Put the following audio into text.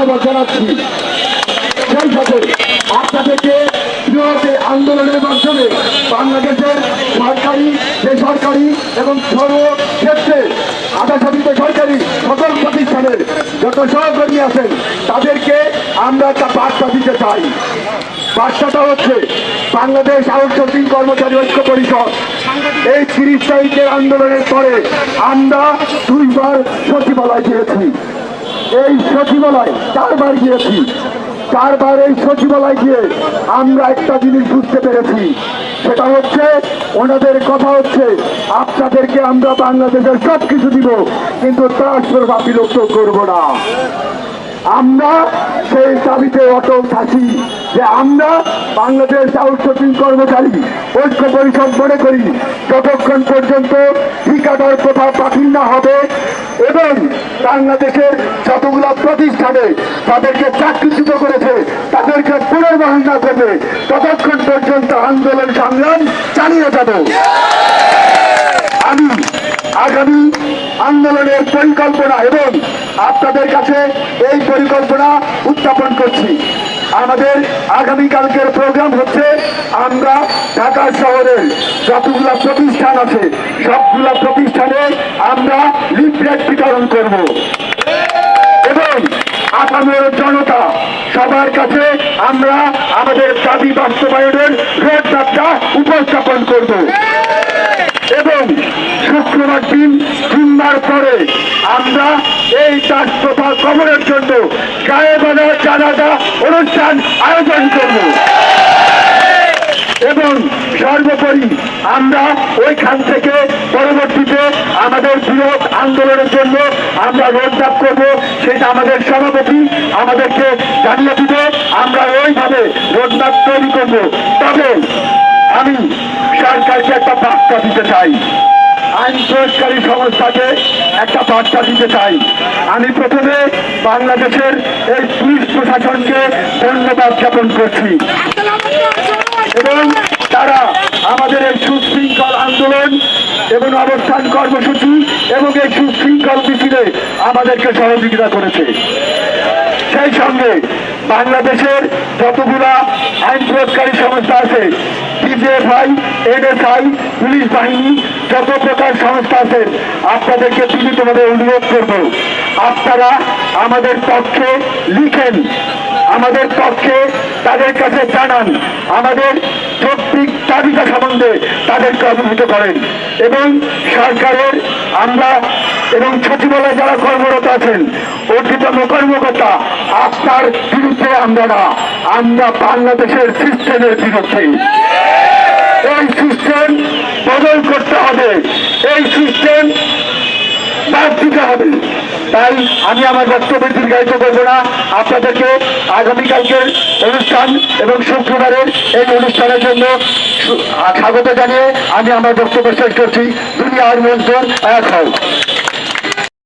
ধন্যবাদ জানাচ্ছি। সেই সাথে আপনাদেরকে বৃহৎ এই আন্দোলনের মাধ্যমে বাংলাদেশের সরকারি, বেসরকারি এবং সর্বক্ষেত্রে আধাসাধিত সরকারি সকল প্রতিষ্ঠানের যত সহকর্মী আছেন, তাদেরকে আমরা একটা বার্তা দিতে চাই। বার্তাটা হচ্ছে, বাংলাদেশ আউটসোর্সিং কর্মচারী ঐক্য পরিষদ। এই তিরিশ তারিখের আন্দোলনের পরে আমরা দুইবার সচিবালয় গিয়েছি। এই সচিবালয় চারবার গিয়েছি। চারবার এই সচিবালয় গিয়ে আমরা একটা জিনিস বুঝতে পেরেছি। সেটা হচ্ছে, ওনাদের কথা হচ্ছে, আপনাদেরকে আমরা বাংলাদেশের সব কিছু দিব, কিন্তু ট্রান্সফার বা বিলুপ্ত করব না। আমরা সেই দাবিতে অটল থাকি যে আমরা বাংলাদেশ আউটসোর্সিং কর্মচারী, ঐক্য পরিষদ মনে করি, যতক্ষণ পর্যন্ত ঠিকাদার প্রথা বাতিল না হবে এবং বাংলাদেশের যতগুলো প্রতিষ্ঠানে তাদেরকে চাকরিচ্যুত করেছে, তাদেরকে পুনর্বহন না করবে, ততক্ষণ পর্যন্ত আন্দোলন সংগ্রাম চালিয়ে যাব। আমি আগামী আন্দোলনের পরিকল্পনা এবং আপনাদের কাছে এই পরিকল্পনা উত্থাপন করছি। আমাদের আগামীকালকের প্রোগ্রাম হচ্ছে আমরা ঢাকা শহরের যতগুলা প্রতিষ্ঠান আছে, সবগুলা প্রতিষ্ঠানে আমরা লিফলেট বিতরণ করব। এবং আসামের জনতা, সবার কাছে আমরা আমাদের দাবি বাস্তবায়নের রোডম্যাপটা উপস্থাপন করব। এবং শুক্রবার দিন জুম্মার পরে আমরা এই চাষপ্রথা কবরের জন্য গায়ে বানা জানাজা অনুষ্ঠান আয়োজন করব। এবং সর্বোপরি আমরা ওইখান থেকে পরবর্তীতে আমাদের বৃহৎ আন্দোলনের জন্য আমরা রোডম্যাপ করব। সেটা আমাদের সভাপতি আমাদেরকে জানিয়ে দিবে। আমরা ওইভাবে রোডম্যাপ তৈরি করব। তবে আমি সরকারকে একটা বার্তা দিতে চাই। আইন প্রয়োগকারী সংস্থাকে একটা বার্তা দিতে চাই। আমি প্রথমে বাংলাদেশের এই পুলিশ প্রশাসনকে ধন্যবাদ জ্ঞাপন করছি। এবং তারা আমাদের এই সুশৃঙ্খল আন্দোলন এবং অবস্থান কর্মসূচি এবং এই সুশৃঙ্খল মিছিলে আমাদেরকে সহযোগিতা করেছে। সেই সঙ্গে বাংলাদেশের যতগুলা আইন প্রয়োগকারী সংস্থা আছে ডিজিএফআই এনএসআই পুলিশ বাহিনী, যত প্রকার সংস্থা আছেন আপনাদেরকে বিনীতভাবে অনুরোধ করব। আপনারা আমাদের পক্ষে লিখেন, আমাদের পক্ষে তাদের কাছে জানান, আমাদের যৌক্তিক দাবিটা সম্বন্ধে তাদেরকে অবহিত করেন। এবং সরকারের আমরা এবং সচিবালয়ে যারা কর্মরত আছেন ঊর্ধ্বতম কর্মকর্তা আপনার বিরুদ্ধে আমরা না, আমরা বাংলাদেশের সিস্টেমের বিরুদ্ধে। এই সিস্টেম বদল করতে হবে। এই সিস্টেম বাদ দিতে হবে। তাই আমি আমার বক্তব্য দীর্ঘায়িত করব না। আপনাদেরকে আগামীকালকের অনুষ্ঠান এবং শুক্রবারের এই অনুষ্ঠানের জন্য স্বাগত জানিয়ে আমি আমার বক্তব্য শেষ করছি। দুনিয়ার মন্ত্র এক হোক।